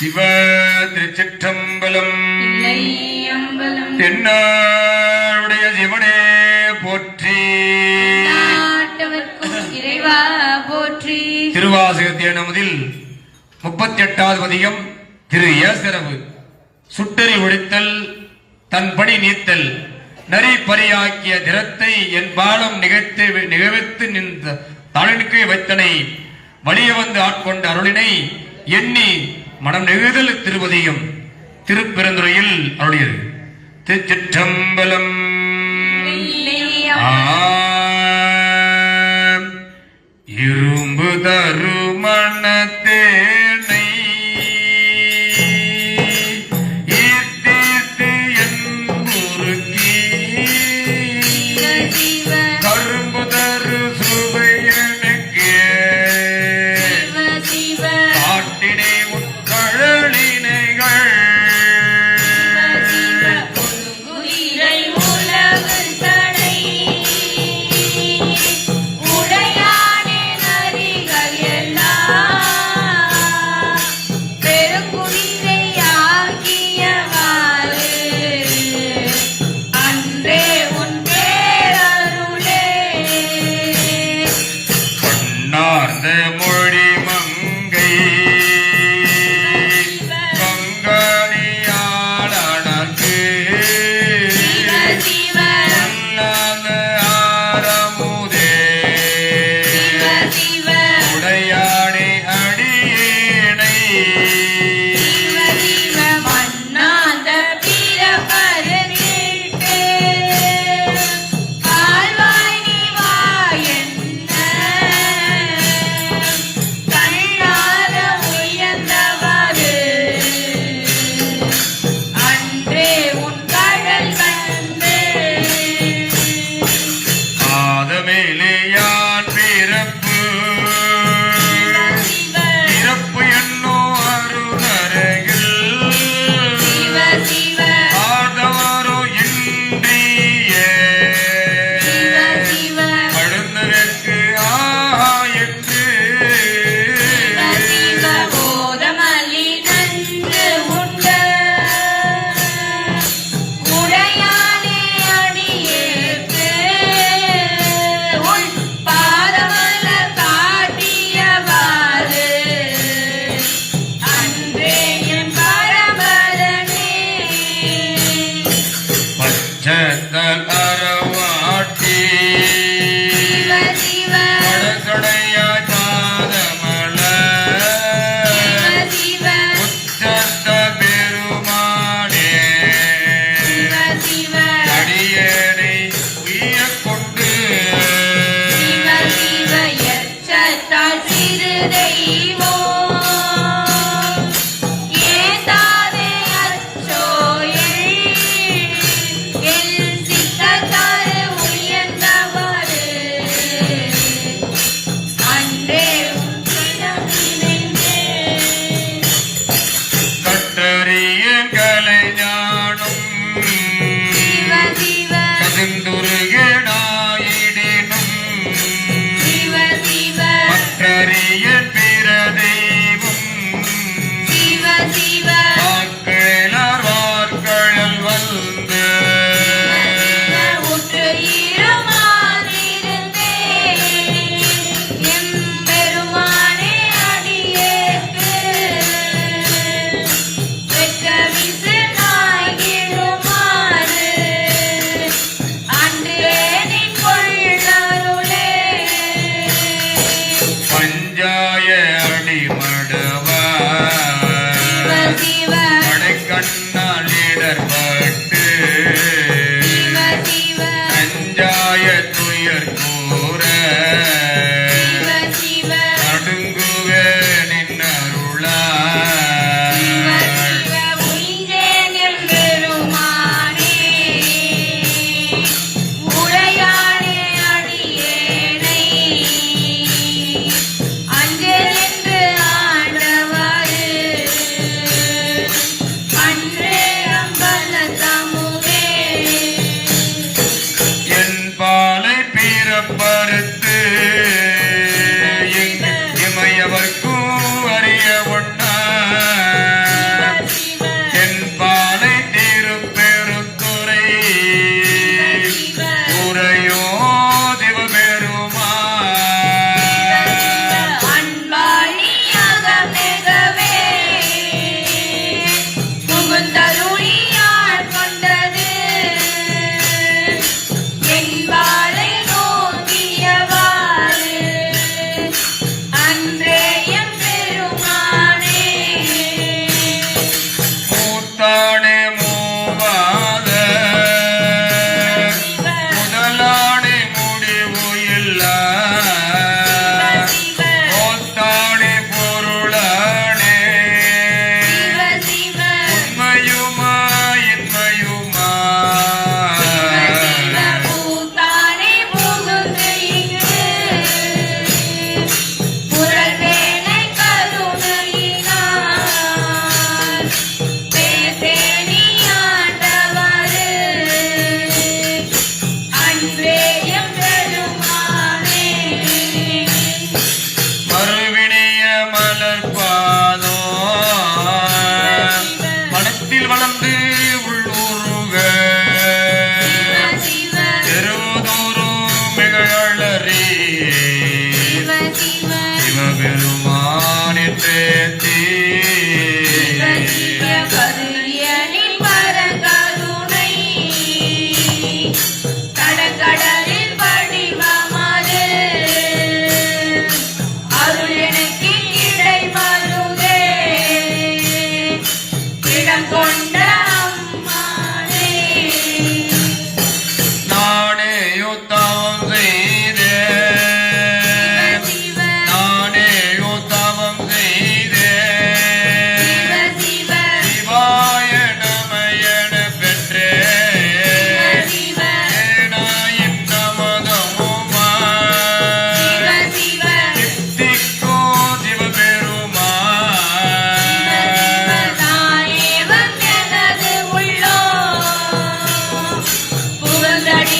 சிவ திருச்சிற்றம்பலம். தென்னாருடைய சிவனே போற்றி. திருவாசகத்திய நமதில் முப்பத்தி எட்டாவது பதிகம் திரு ஏசரவு. சுட்டறி ஒழித்தல் தன் பணி நீத்தல் நரி பரியாக்கிய திறத்தை என் பாலம் நிகழ்த்து நிகழ்த்து நின்ற தாளினுக்கு வைத்தனை வலிய வந்து ஆட்கொண்ட அருளினை எண்ணி மனம் நெகுதல் திருப்பதியும் திருப்பெருந்துறையில் அருளியது. திருச்சிற்றம்பலம். இரும்பு தருமணத்தேனை அடுத்து daddy.